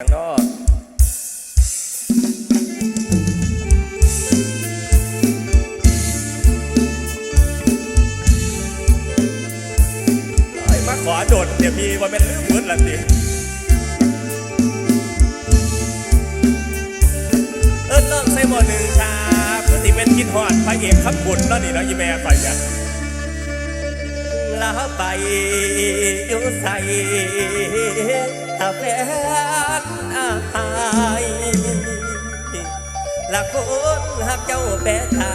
ทางนอกไอ้มาขอโดดเดี่ยวมีว่าเป็นเรื่องหมือนละสิเออต้องใส่หมดหนึ่งชาเพื่อที่เป็นกินหอดพระเอกขับบุญแล้วนี่เนาะอีแม่ไปจ้ะลาไปอยู่ใส่ ตาแฟนอายลักคนหักเจ้าแปตา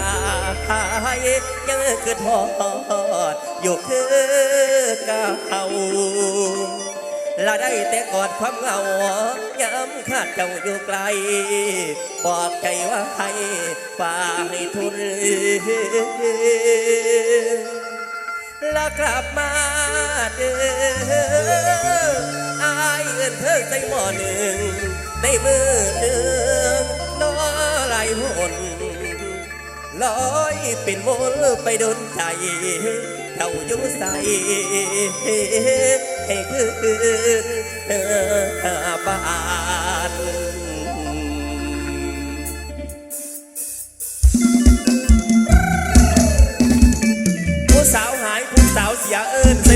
หายยังคือทอดอยู่คือเก่าละได้แต่กอดความเหงาย้ำคาดเจ้าอยู่ไกล บอกใจว่าให้ฝ่ายทุน แลกลับมาเด้ออายเอินเธอใส่หม้อหนึ่งในมือหนึ่งน้อไหุ่นลอยเป็นมลไปโดนใจเรายุ่ใส่ให้คืนบาน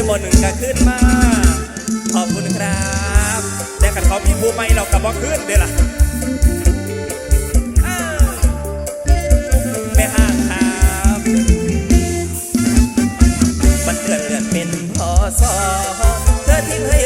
หนหนึ่งก็ขึ้นมา ขอบคุณครับ แต่กันเขาพี่ภูไม่เรากระบอกขึ้นเด้ล่ะแม่ห้างครับมันเกิดเกิดเป็นพอสอเธอทิ้งให้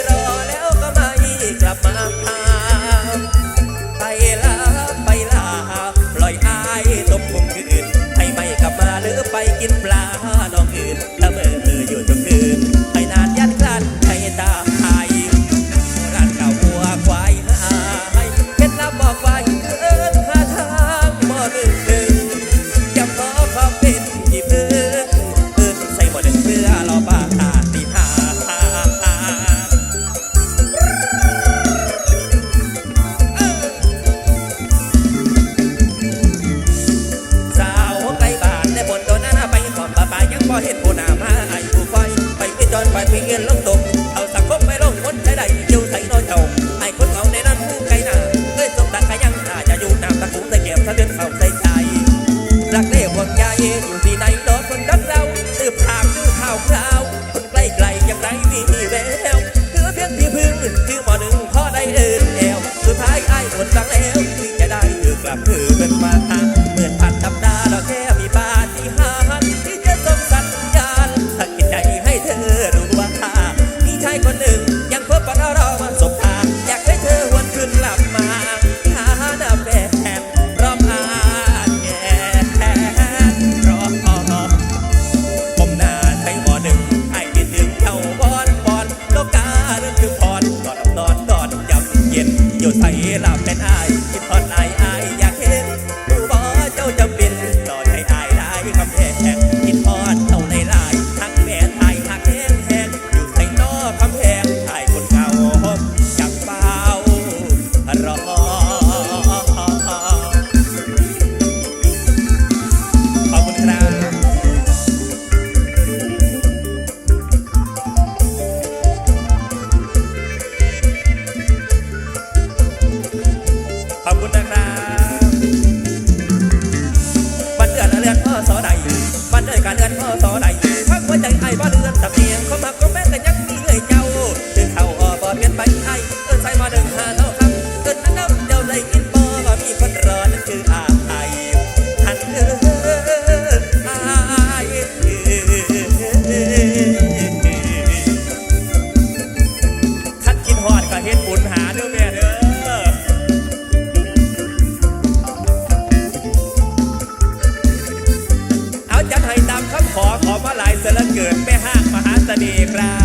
จสละเกิดแม่ห้างมหาเสน่ห์ครั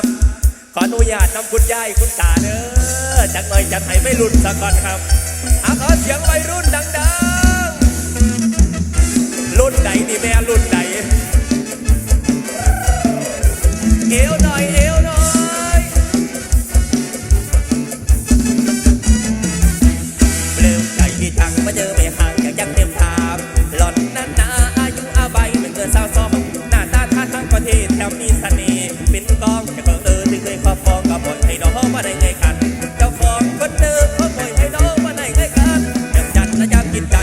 บ ขออนุญาตน้ำคุณยายคุณตาเด้อจักหน่อยจักให้ไม่รุ่นสักก่อนครับอาขอเสียงวัยรุ่นดังๆ รุ่นไหนนี่แม่รุ่นไหนเอวหน่อยเอว้ำมีเสน่ห์เป็นกองจะก็เออที่เคยขอฟองก็บ่อยให้น้องมาได้ไงกันเจ้าฟองก็เจอมเขาบ่อยให้น้องมาได้ไงกันยำจัดและยำกินใจ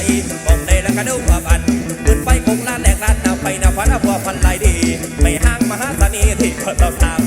บอกได้แล้วก็ดูความอันขึ้นไปคงล้านแหลกล้านนำไปนำพันเอาพอพันลายดี ไปห้างมหาเสน่ห์ที่คนต้อตาม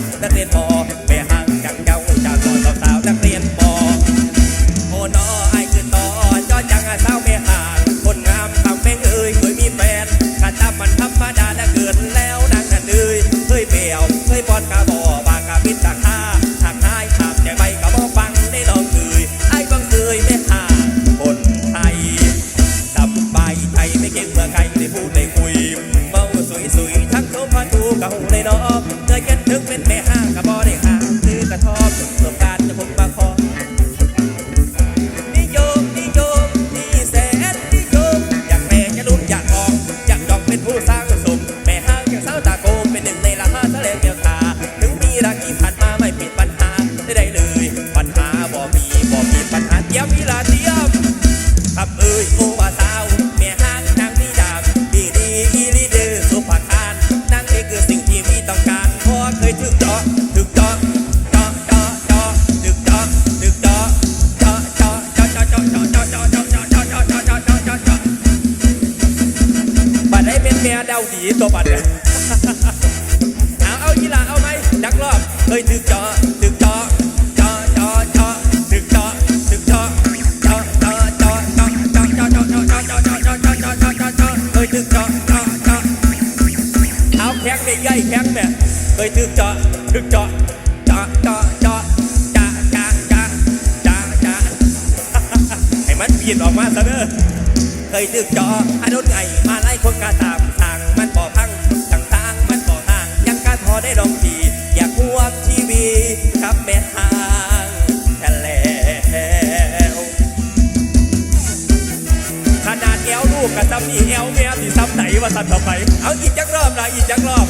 กกับซ้ำนี่แอวแม่สิซ้ำไหนว่าซ้ำต่อไป เอาอีกจักรอบละอีกจักรอบ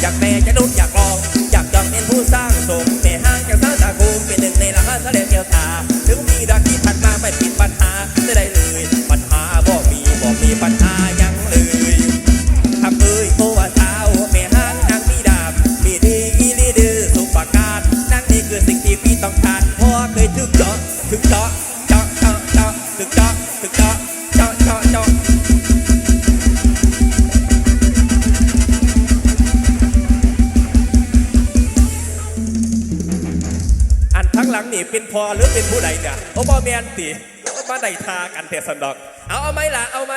อยากแม่จะดุอยากลอง อยากจองเป็นผู้สร้างสมแม่ห้างจากสร้างตาคูเป็นหนึ่งในละห้าทะเลเกียวตา ถึงมีรักที่ผ่านมาไม่ปิดปัญหาจะได้ นติมาได้ทากันแต่สันดอก เอาเอาไหมล่ะเอาไหม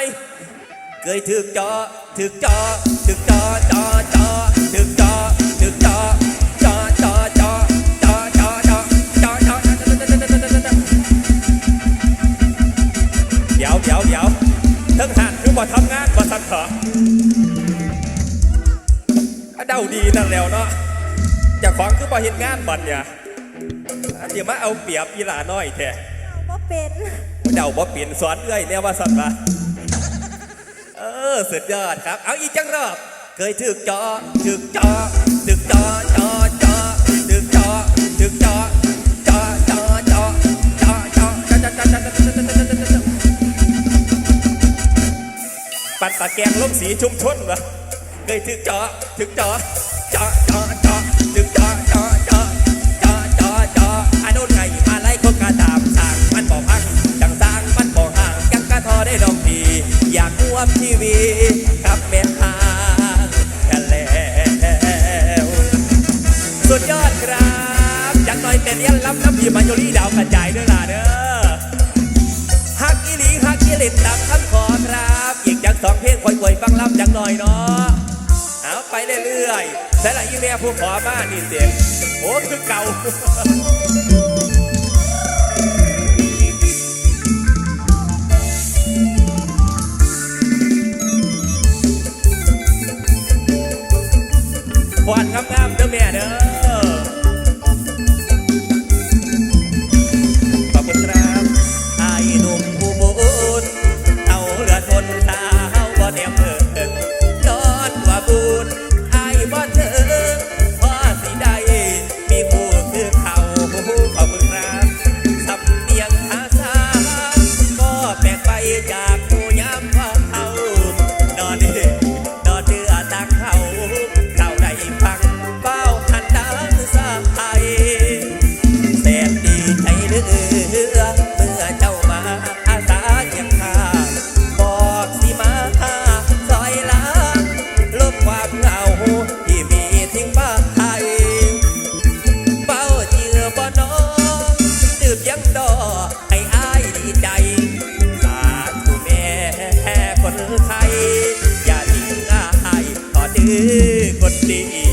เคยถึกจอถึกจอถึกจอจอจอถึกจอถึกจอจอจอจอจอจอจอจอจอเดี๋ยวเดี๋ยวเดี๋ยวทั้งหันคือบ่ทำงานบ่สันเถอะเดาดีนั่นแล้วเนาะเจะของคือบ่เห็นงานบัดเนี่ยเดี๋ยวมาเอาเปรียบอีหลาน้อยแท้ เป็นเดาบ่เปลี่ยนสอนเอ้อยเนี่ยว่าสัตว์มาเออสุดยอดครับ เอาอีกจังรอบ เคยถึกจอถึกจอถึกจอจอจอถึกจอถึกจอจอจอจอจอจอจอจอจอจอจอจอจอจอจอจอปัดตะแกงลงสีชุมชนวะเคยถึกจอถึกจอจอจอ อยากรวมทีวีกับแม่ทางกันแล้วสุดยอดครับจังหน่อยแต่เลี้ยนล้ำน้ำพีมาโยลี่ดาวกระจายด้วยล่ะเด้อฮักอีหลีฮักอีหลินตามคำขอครับอีกจังสองเพลงคอยๆฟังลำจังหน่อยเนาะเอาไปเรื่อยๆแต่ละอีเมียผู้ขอมานี่เสียงโอ้คือเก่า หวานงามๆเด้อแม่เด้อ கொட்டே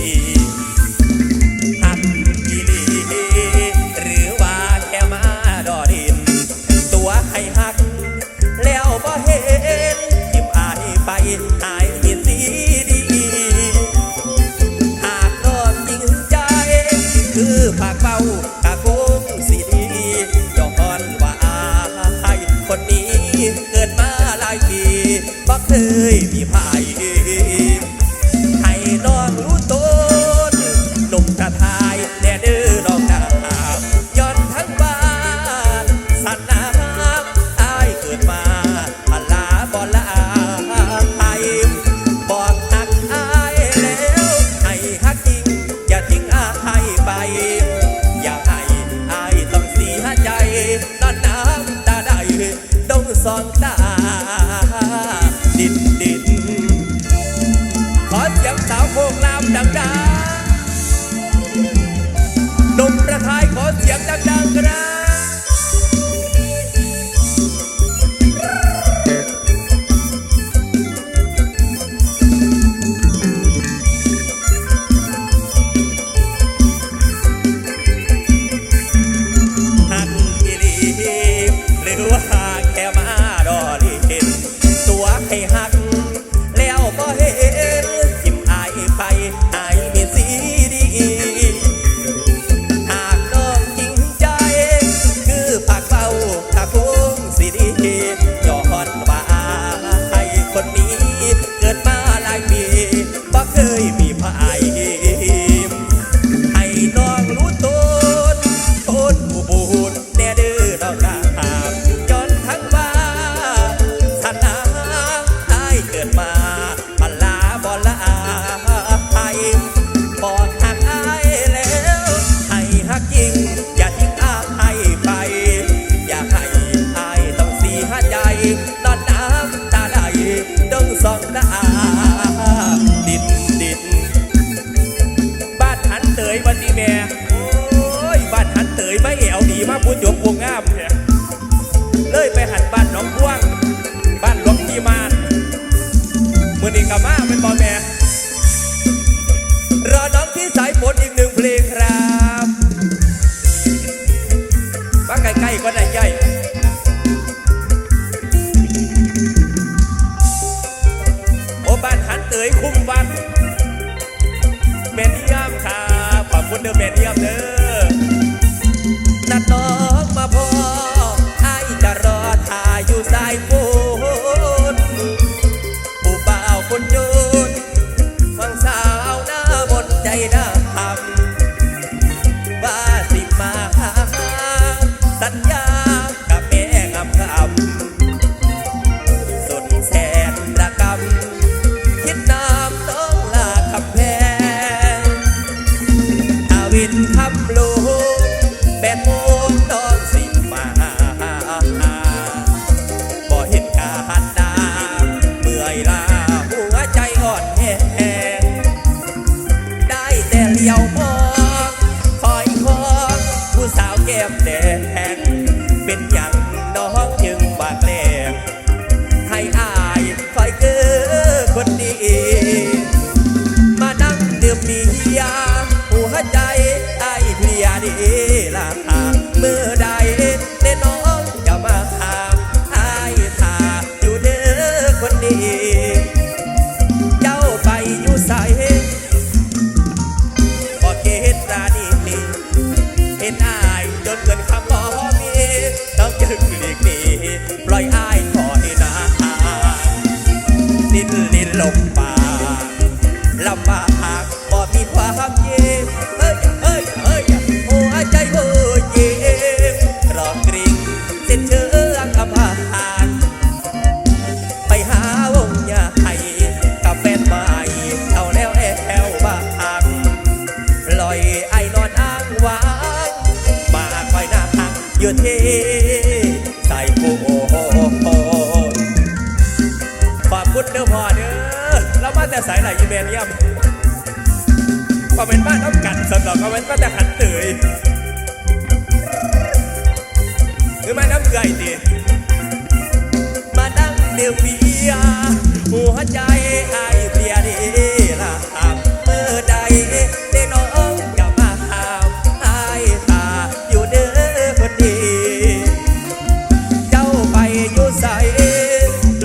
สองตา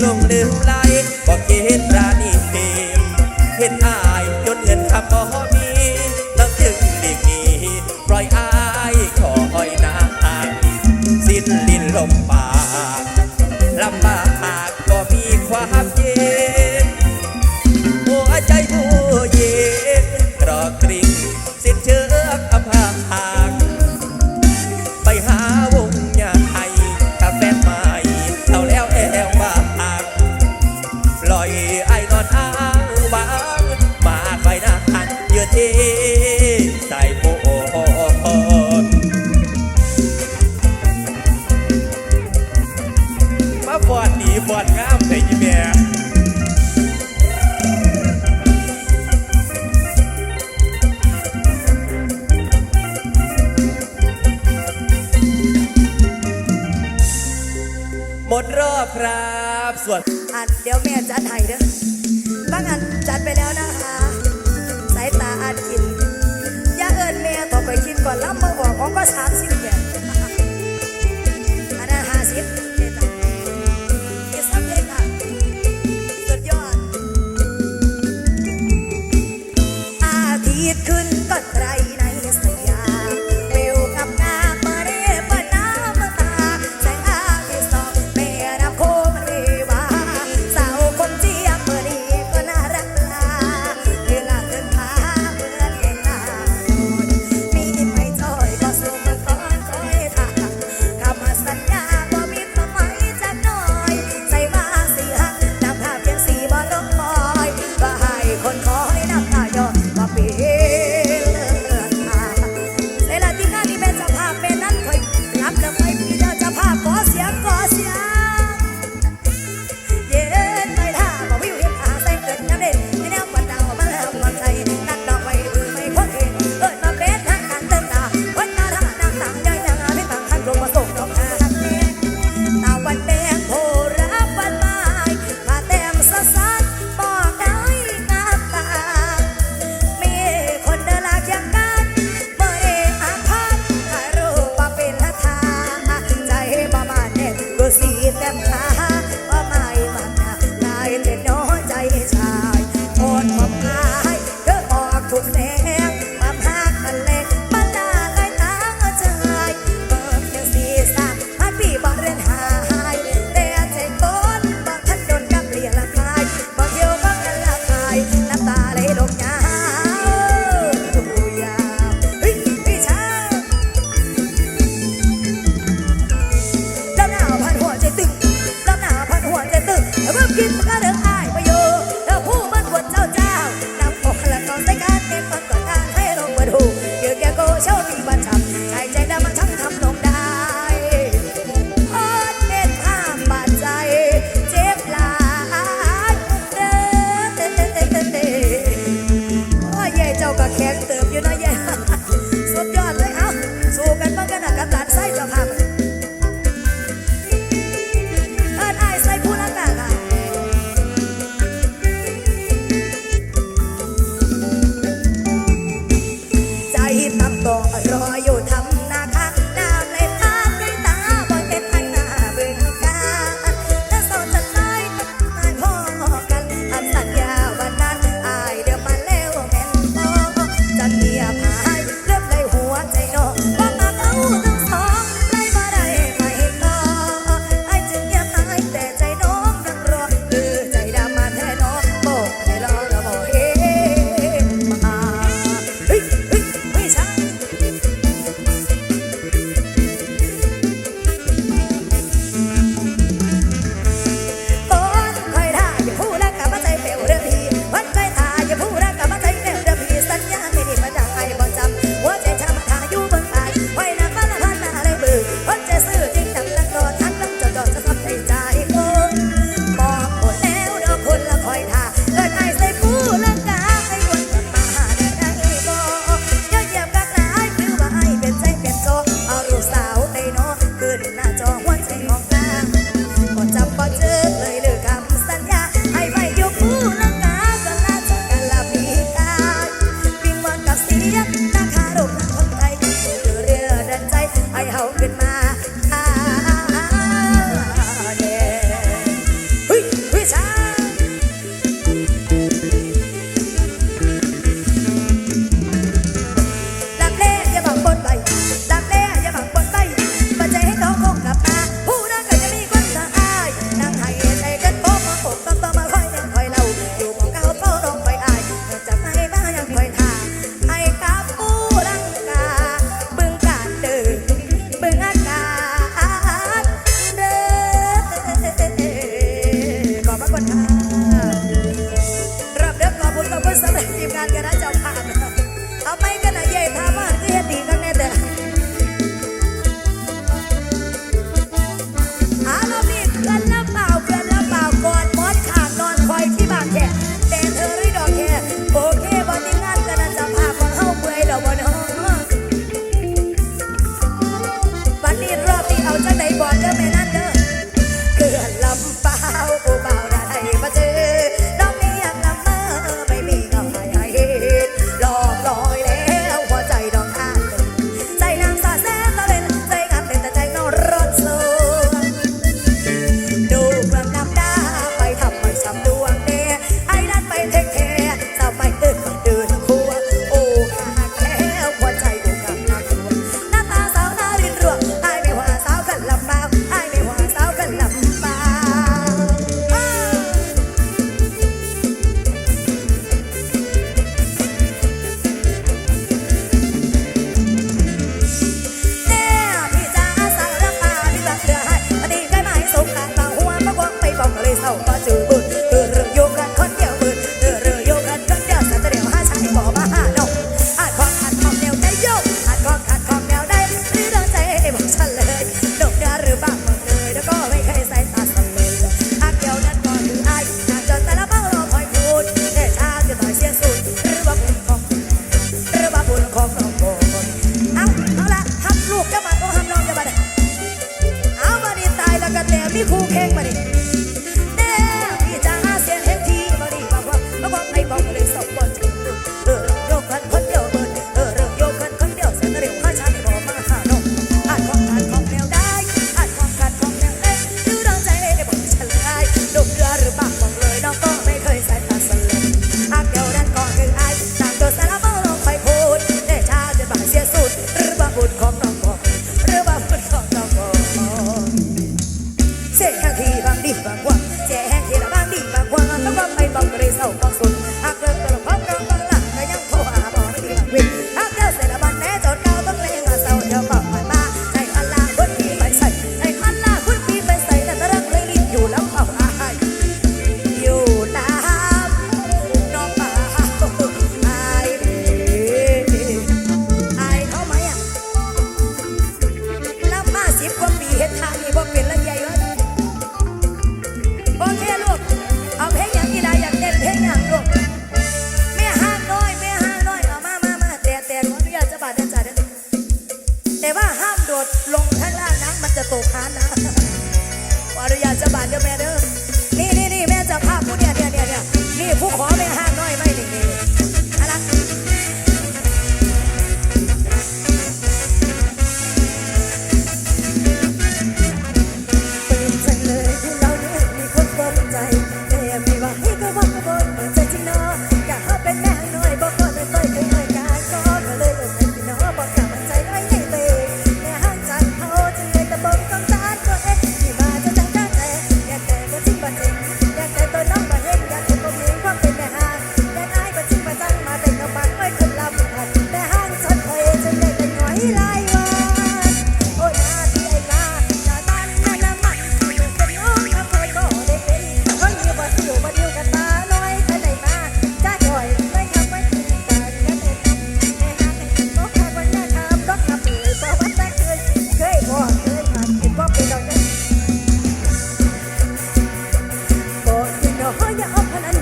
ล หมดรอบครับส่วน อันเดี๋ยวแม่จัดให้เด้อบางอันจัดไปแล้วนะคะ สายตาอันกิน อย่าเอิญแม่ต่อไปกินก่อนรับมาบอกของก็สามสิบแปดอันนั้นห้าสิบเด็ดเด็ดสักเด็ดค่ะสุดยอด อาทิตย์ขึ้นก็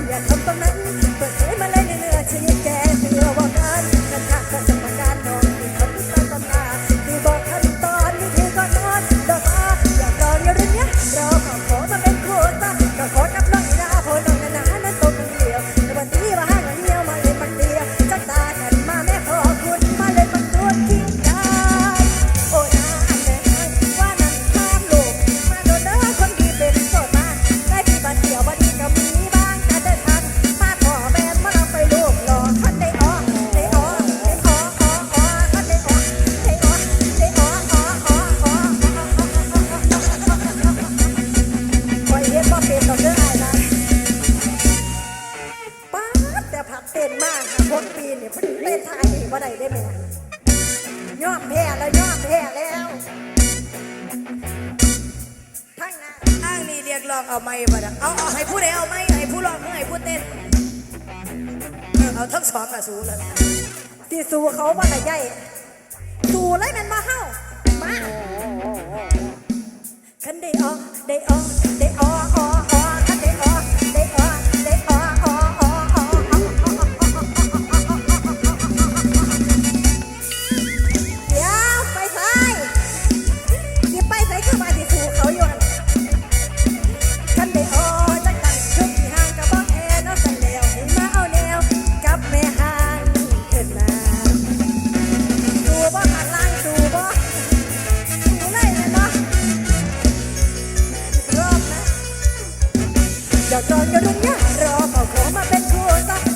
อย่าทำตรงนั้น องเอาไม่บ่ดังเอาเอาให้ผู้ใดเอาไม่ให้ผู้ร้องให้ผู้เต้นเอาทั้งสองอะสูเลยตีสูเขาบ้าไงใหญ่สูเลยมันมาเฮ้ามาคันได้ออกได้ออกได้ออก ดอกตอนกระดุงยารอเฝ้าขอมาเป็นคู่ซะ